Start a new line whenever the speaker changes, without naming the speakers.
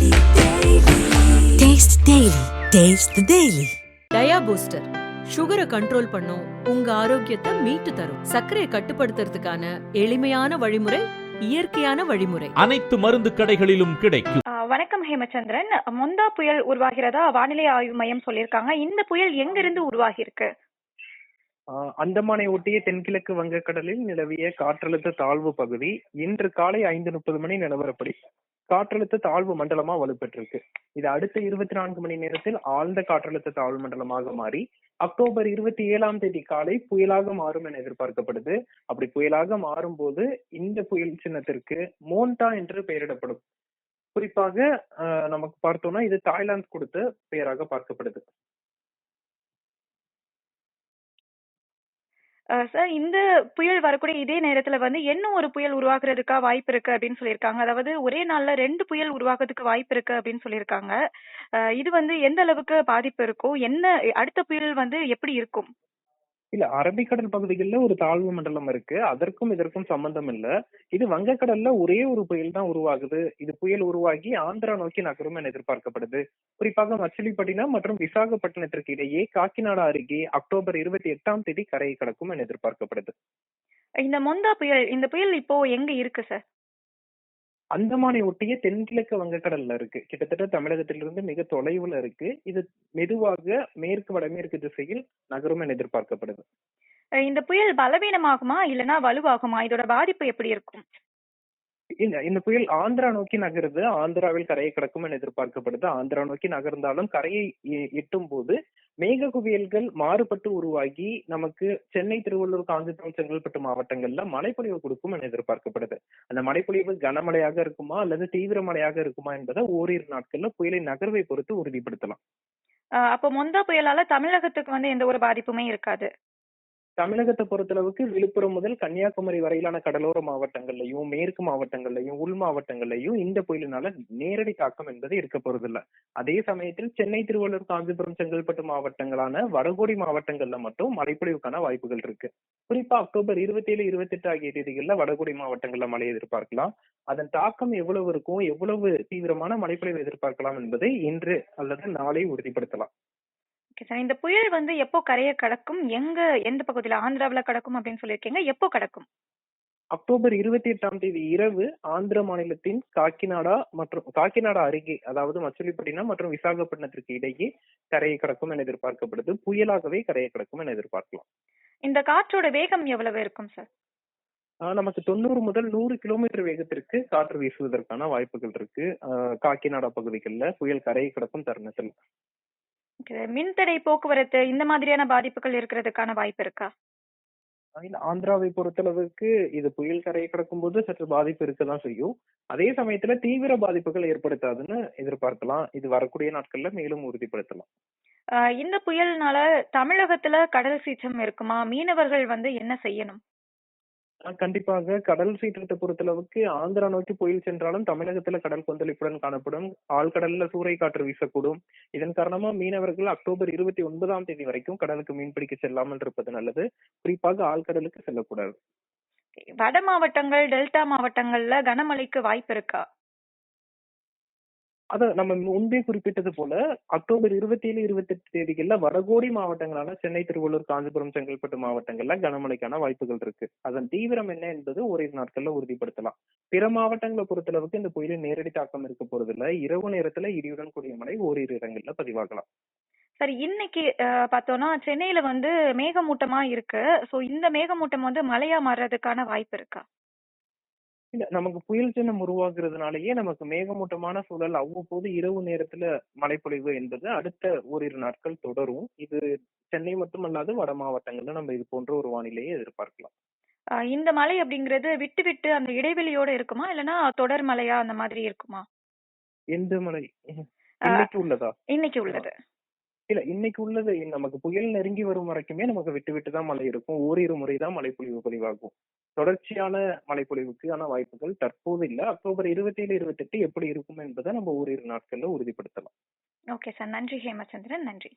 Taste the Daily. Taste the Daily.
Dia booster சுகரை control பண்ணும் உங்க ஆரோக்கியத்தை மீட்டு தரும். சர்க்கரையை கட்டுப்படுத்துறதுக்கான எளிமையான வழிமுறை இயற்கையான வழிமுறை.
அனைத்து மருந்து கடைகளிலும் கிடைக்கும்.
வணக்கம் ஹேமச்சந்திரன். மொந்தா புயல் உருவாகிறதா வானிலை ஆய்வு மையம் சொல்லியிருக்காங்க. இந்த புயல் எங்கிருந்து உருவாகி இருக்கு
அந்தமானை ஒட்டிய தென்கிழக்கு வங்கக்கடலில் நிலவிய காற்றழுத்த தாழ்வு பகுதி இன்று காலை ஐந்து முப்பது மணி நிலவரப்படி. காற்றழுத்த தாழ்வு மண்டலமா வலுப்பெற்றிருக்கு. இது அடுத்த இருபத்தி நான்கு மணி நேரத்தில் ஆழ்ந்த காற்றழுத்த தாழ்வு மண்டலமாக மாறி அக்டோபர் இருபத்தி ஏழாம் தேதி காலை புயலாக மாறும் என எதிர்பார்க்கப்படுது. அப்படி புயலாக மாறும் போது இந்த புயல் சின்னத்திற்கு மோன்டா என்று பெயரிடப்படும். குறிப்பாக ஆஹ் நமக்கு பார்த்தோம்னா இது தாய்லாந்து கொடுத்த பெயராக பார்க்கப்படுது.
சார் இந்த புயல் வரக்கூடிய இதே நேரத்துல வந்து என்ன ஒரு புயல் உருவாகிறதுக்கா வாய்ப்பு இருக்கு அப்படின்னு சொல்லியிருக்காங்க. அதாவது ஒரே நாள்ல ரெண்டு புயல் உருவாகிறதுக்கு வாய்ப்பு இருக்கு அப்படின்னு சொல்லியிருக்காங்க. இது வந்து எந்த அளவுக்கு பாதிப்பு இருக்கும் என்ன அடுத்த புயல் வந்து எப்படி இருக்கும்?
இல்ல அரபிக்கடல் பகுதிகளில் ஒரு தாழ்வு மண்டலம் இருக்கு. அதற்கும் இதற்கும் சம்பந்தம் இல்ல. இது வங்கக்கடல்ல ஒரே ஒரு புயல் தான் உருவாகுது. இது புயல் உருவாகி ஆந்திரா நோக்கி நகரும் என எதிர்பார்க்கப்படுது. குறிப்பாக மச்சிலிப்பட்டினம் மற்றும் விசாகப்பட்டினத்திற்கு இடையே காக்கிநாடா அருகே அக்டோபர் இருபத்தி எட்டாம் தேதி கரையை கடக்கும் என எதிர்பார்க்கப்படுது.
இந்த மொந்தா புயல் இந்த புயல் இப்போ எங்க இருக்கு சார்
அந்தமானை ஒட்டிய தென்கிழக்கு வங்கக்கடல்ல இருக்கு. கிட்டத்தட்ட தமிழகத்திலிருந்து மிக தொலைவுல இருக்கு. இது மெதுவாக மேற்கு வடமேற்கு திசையில் நகரும் என எதிர்பார்க்கப்படுது.
இந்த புயல் பலவீனமாகுமா? இல்லனா வலுவாகுமா? இதோட பாதிப்பு எப்படி இருக்கும்?
இந்த புயல் ஆந்திரா நோக்கி நகருது. ஆந்திராவில் கரையை கடக்கும் என எதிர்பார்க்கப்படுது. ஆந்திரா நோக்கி நகர்ந்தாலும் கரையை எட்டும் போது மேக குவியல்கள் மாறுபட்டு உருவாகி நமக்கு சென்னை திருவள்ளூர் காஞ்சிபுரம் செங்கல்பட்டு மாவட்டங்கள்ல மழைப்பொழிவு கொடுக்கும் என எதிர்பார்க்கப்படுது. அந்த மழைப்பொழிவு கனமழையாக இருக்குமா அல்லது தீவிர மழையாக இருக்குமா என்பதை ஓரிரு நாட்கள்ல புயலின் நகர்வை பொறுத்து உறுதிப்படுத்தலாம்.
ஆ, அப்போ மொந்தா புயலால தமிழகத்துக்கு வந்து எந்த ஒரு பாதிப்புமே இருக்காது.
தமிழகத்தை பொறுத்தளவுக்கு விழுப்புரம் முதல் கன்னியாகுமரி வரையிலான கடலோர மாவட்டங்கள்லயும் மேற்கு மாவட்டங்கள்லயும் உள் மாவட்டங்கள்லயும் இந்த புயலினால நேரடி தாக்கம் என்பது இருக்க போறதில்ல. அதே சமயத்தில் சென்னை திருவள்ளூர் காஞ்சிபுரம் செங்கல்பட்டு மாவட்டங்களான வடகோடி மாவட்டங்கள்ல மட்டும் மழைப்பொழிவுக்கான வாய்ப்புகள் இருக்கு. குறிப்பா அக்டோபர் இருபத்தி ஏழு இருபத்தி எட்டு ஆகிய தேதிகளில் வடகோடி மாவட்டங்கள்ல மழை எதிர்பார்க்கலாம். அதன் தாக்கம் எவ்வளவு இருக்கும் எவ்வளவு தீவிரமான மழைப்பொழிவு எதிர்பார்க்கலாம் என்பதை இன்று அல்லது நாளை உறுதிப்படுத்தலாம்.
ஓகே சார் இந்த புயல் வந்து எப்போ கரையை கடக்கும்? எங்க எந்த பகுதியில? ஆந்திராவுல கடக்கும் அப்படின்னு சொல்லியிருக்கீங்க. எப்போ கடக்கும்?
அக்டோபர் இருபத்தி எட்டாம் தேதி இரவு ஆந்திர மாநிலத்தின் காக்கிநாடா மற்றும் காக்கிநாடா அருகே அதாவது மச்சிலிப்பட்டினம் மற்றும் விசாகப்பட்டினத்திற்கு இடையே கரையை கடக்கும் என எதிர்பார்க்கப்படுது. புயலாகவே கரையை கடக்கும் என எதிர்பார்க்கலாம்.
இந்த காற்றோட வேகம் எவ்வளவு இருக்கும் சார்
நமக்கு தொண்ணூறு முதல் நூறு கிலோமீட்டர் வேகத்திற்கு காற்று வீசுவதற்கான வாய்ப்புகள் இருக்கு. காக்கிநாடா பகுதிகளில் புயல் கரையை கடக்கும் தருணத்தில்.
மின்தடை போக்குவரத்து இந்த மாதிரியான பாதிப்புகள் இருக்கிறதுக்கான வாய்ப்பு இருக்கா?
இல்ல, ஆந்திராவை பொறுத்தளவுக்கு இது புயல் கரையை கடக்கும் போது சற்று பாதிப்பு இருக்கதான் செய்யும். அதே சமயத்துல தீவிர பாதிப்புகள் ஏற்படுத்தாதுன்னு எதிர்பார்க்கலாம். இது வரக்கூடிய நாட்கள்ல மேலும் உறுதிப்படுத்தலாம்.
இந்த புயல்னால தமிழகத்துல கடல் சீற்றம் இருக்குமா? மீனவர்கள் வந்து என்ன செய்யணும்?
கண்டிப்பாக கடல் சீற்றத்தை பொறுத்தளவுக்கு ஆந்திரா நோக்கி புயல் சென்றாலும் தமிழகத்துல கடல் கொந்தளிப்புடன் காணப்படும். ஆழ்கடல்ல சூறை காற்று வீசக்கூடும். இதன் காரணமா மீனவர்கள் அக்டோபர் இருபத்தி ஒன்பதாம் தேதி வரைக்கும் கடலுக்கு மீன்பிடிக்க செல்லாமல் இருப்பது நல்லது. குறிப்பாக ஆழ்கடலுக்கு செல்லக்கூடாது.
வட மாவட்டங்கள் டெல்டா மாவட்டங்கள்ல கனமழைக்கு வாய்ப்பு இருக்கா?
அத நம்ம முன்பே குறிப்பிட்டது போல அக்டோபர் இருபத்தி ஏழு இருபத்தி எட்டு தேதிகள்ல வடகோடி மாவட்டங்களான சென்னை திருவள்ளூர் காஞ்சிபுரம் செங்கல்பட்டு மாவட்டங்கள்ல கனமழைக்கான வாய்ப்புகள் இருக்கு. அதன் தீவிரம் என்ன என்பது ஓரிரு நாட்கள்ல உறுதிப்படுத்தலாம். பிற மாவட்டங்களை பொறுத்தளவுக்கு இந்த புயலின் நேரடி தாக்கம் இருக்க போறதில்ல. இரவு நேரத்துல இடியுடன் கூடிய மழை ஓரிரு இடங்கள்ல பதிவாகலாம்.
சரி இன்னைக்கு பார்த்தோம்னா சென்னையில வந்து மேகமூட்டமா இருக்கு. சோ இந்த மேகமூட்டம் வந்து மழையா மாறுறதுக்கான வாய்ப்பு இருக்கா?
இல்ல நமக்கு புயல் சின்னம் உருவாக்குறதுனாலயே நமக்கு மேகமூட்டமான சூழல் அவ்வப்போது இரவு நேரத்துல மழைப்பொழிவு என்பது அடுத்த ஓரிரு நாட்கள் தொடரும். இது சென்னை மட்டுமல்லாது வட மாவட்டங்கள்ல நம்ம இது போன்ற ஒரு வானிலையை எதிர்பார்க்கலாம்.
இந்த மழை அப்படிங்கிறது விட்டு விட்டு அந்த இடைவெளியோட இருக்குமா? இல்லனா தொடர் மழையா அந்த மாதிரி இருக்குமா?
எந்த மழை? இன்னைக்கு உள்ளதா?
இன்னைக்கு உள்ளது.
இல்ல இன்னைக்கு உள்ளது. நமக்கு புயல் நெருங்கி வரும் வரைக்குமே நமக்கு விட்டு விட்டு தான் மழை இருக்கும். ஓரிரு முறை தான் மழைப்பொழிவு பதிவாகும். தொடர்ச்சியான மழைப்பொழிவுக்கான வாய்ப்புகள் தற்போது இல்ல. அக்டோபர் இருபத்தி ஏழு இருபத்தி எட்டு எப்படி இருக்கும் என்பதை நம்ம ஓரிரு நாட்கள்ல உறுதிப்படுத்தலாம்.
Okay sir. நன்றி ஹேமச்சந்திரன். நன்றி.